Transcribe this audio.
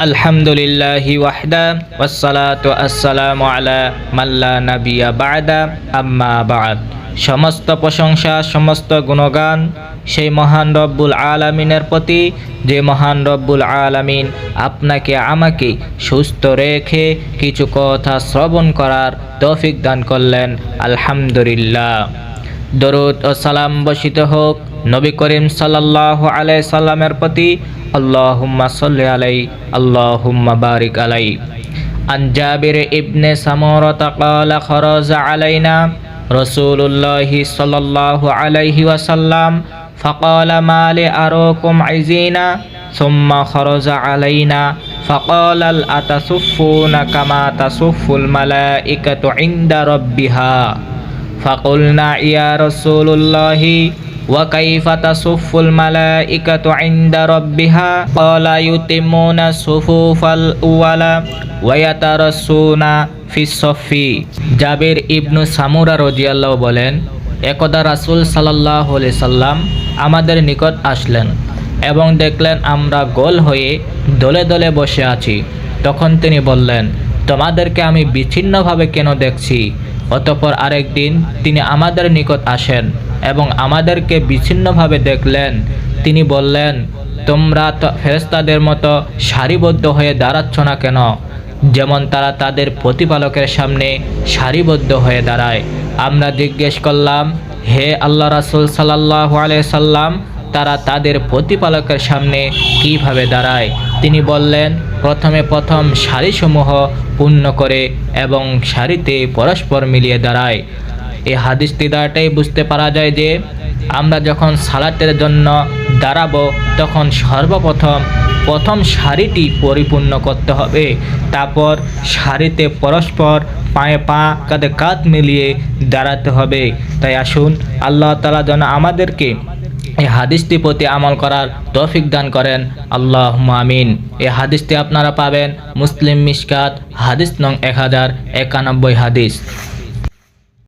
আলহামদুলিল্লাহি ওয়াহদা, ওয়াসসালাতু আসসালামু আলা মাল্লা নাবিয়া বা'দা, আম্মা বা'দ। সমস্ত প্রশংসা, সমস্ত গুণগান সেই মহান রব্বুল আলামিনের প্রতি, যে মহান রব্বুল আলামিন আপনাকে, আমাকে সুস্থ রেখে কিছু কথা শ্রবণ করার তৌফিক দান করলেন। আলহামদুলিল্লাহ। দরুদ ও সালাম বসিত হোক নবী করিম সাল্লাহ আলাই সাল্লামের প্রতি আল্লাহুম্মা সাল্লি আলাই আল্লাহুম্মা বারিক আলাই عن جابر ابن سمورة قال خرج علينا رسول الله صلى الله عليه وسلم فقال ما لأراكم عزينا ثم خرج علينا فقال أتصفون كما تصف الملائكة عند ربها فقلنا يا رسول الله وكيف تصف الملائكة عند ربها قال يتمون الصفوف الأولى ويترسون في الصف জাবির ইবনু সামুরা রদিয়াল্লাহ বলেন একদা রাসূল সাল্লাল্লাহু আলাইহি সাল্লাম আমাদের নিকট আসলেন এবং দেখলেন আমরা গোল হয়ে দলে দলে বসে আছি তখন তিনি বললেন তোমাদেরকে আমি বিচ্ছিন্নভাবে কেন দেখছি? অতপর আরেকদিন তিনি আমাদের নিকট আসেন এবং আমাদেরকে বিচ্ছিন্নভাবে দেখলেন। তিনি বললেন, তোমরা ফেরেস্তাদের মতো সারিবদ্ধ হয়ে দাঁড়াচ্ছ না কেন? যেমন তারা তাদের প্রতিপালকের সামনে সারিবদ্ধ হয়ে দাঁড়ায়। আমরা জিজ্ঞেস করলাম, হে আল্লাহ রাসুল সাল্লাহ আলিয়া সাল্লাম তারা তাদের প্রতিপালকের সামনে কীভাবে দাঁড়ায়? তিনি বললেন, প্রথমে প্রথম সারিসমূহ পূর্ণ করে এবং সারিতে পরস্পর মিলিয়ে দাঁড়ায়। এই হাদিসটি দ্বারাটাই বুঝতে পারা যায় যে, আমরা যখন সালাতের জন্য দাঁড়াবো, তখন সর্বপ্রথম প্রথম সারিটি পরিপূর্ণ করতে হবে। তারপর সারিতে পরস্পর পায়ে পা কাঁধে কাঁধ মিলিয়ে দাঁড়াতে হবে। তাই আসুন, আল্লাহ তালা যেন আমাদেরকে এই হাদিসটি প্রতি আমল করার তৌফিক দান করেন। আল্লাহ আমিন। এই হাদিসটি আপনারা পাবেন মুসলিম মিসকাত হাদিস নং এক হাজার একানব্বই হাদিস।